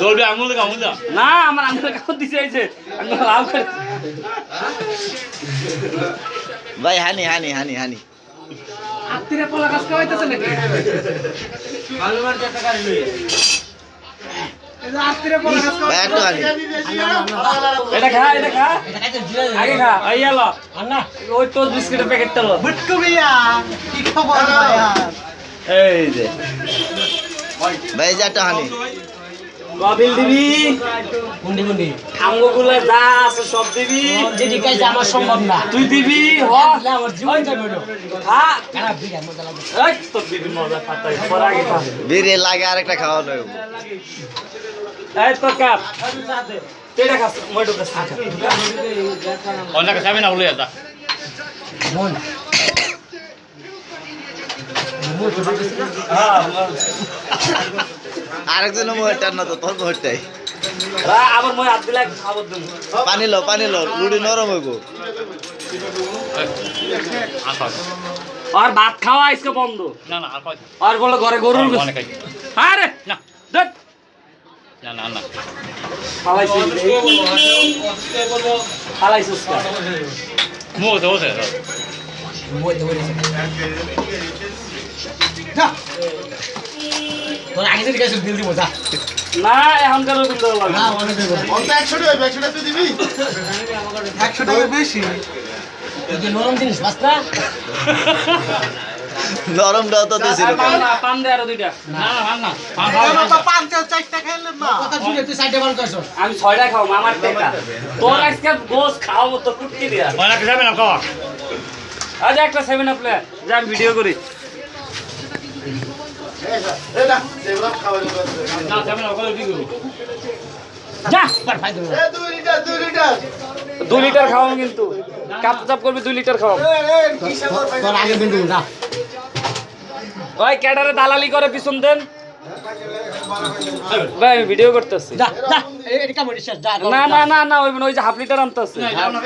দলবে আঙুল দেখা আঙুল যা না আমার আঙুলে কাপড় দিছে এই আঙুল লাভ করে। ভাই হানি হানি হানি হানি। আত্মীয় পোলা কাজ খাওয়াইতেছে নাকি? ভাই একটু হানি। এটা খা এটা খা। আগে খা এই এলো ওই তোর বিস্কিটের প্যাকেটটা লো। বিট্টু মিয়া কি খবর? ভাইয়া এই যে। ভাই যে হানি। কবিল দিবি? গুন্ডি গুন্ডি আঙ্গুগুলো যা আছে সব দিবি। যেটি কাজে আমার সম্ভব না। তুই দিবি হ? আমার জীবন যাবে খা। খারাপ দিকে মজা লাগে এই তোর দিবি মজা পাতাই পর আগে খা। বিড়ি লাগে আরেকটা খাওয়ানো হইব। এই তোর কাপ। তেটা খাস মইটো কাছ খা অনেক না বলে যা। মন। হ্যাঁ আরেকজন মোহরটার না তো তোর মোহরটাই আবার মই হাত দিলে খাব তুমি পানি লো পানি লো লুড়ি নরম হইব। আর ভাত খাওয়া আজকে বন্ধ। না না আর বলে ঘরে গরুর আরে না। দেখ। না না না। ফালাইছিস ফালাইছিস কা মুখ তো তোর আগে যদি গেছিল দিল দিব যা না এখনকার দেওয়া লাগবে না না। অনেক দেব একশো টাকা বেশি তুই নরম জিনিস বাস্তা নরমটাও তো দিছিল পান না, পান দে আরও দুইটা না না না বাবা পাঁচটা চারটা খাইলেন না কথা শুনে তুই সাইডে বল করছ আমি ছয়টা খাও আমার টেকা তোর আজকে গোস খাওয়াবো তো কুটকি দিয়া অনেক যাবে না খাওয়া আজ একটা সেভেন আপ প্লে যা আমি ভিডিও করি দুই লিটার খাওয়াম কিন্তু। কাপ চাপ করবি দুই লিটার খাওয়াম ওই ক্যাডারে দালালি করে পিছন দেন। ভাই আমি ভিডিও করতেছি। না না না না ওই যে হাফ লিটার আনতেছে না যাও না।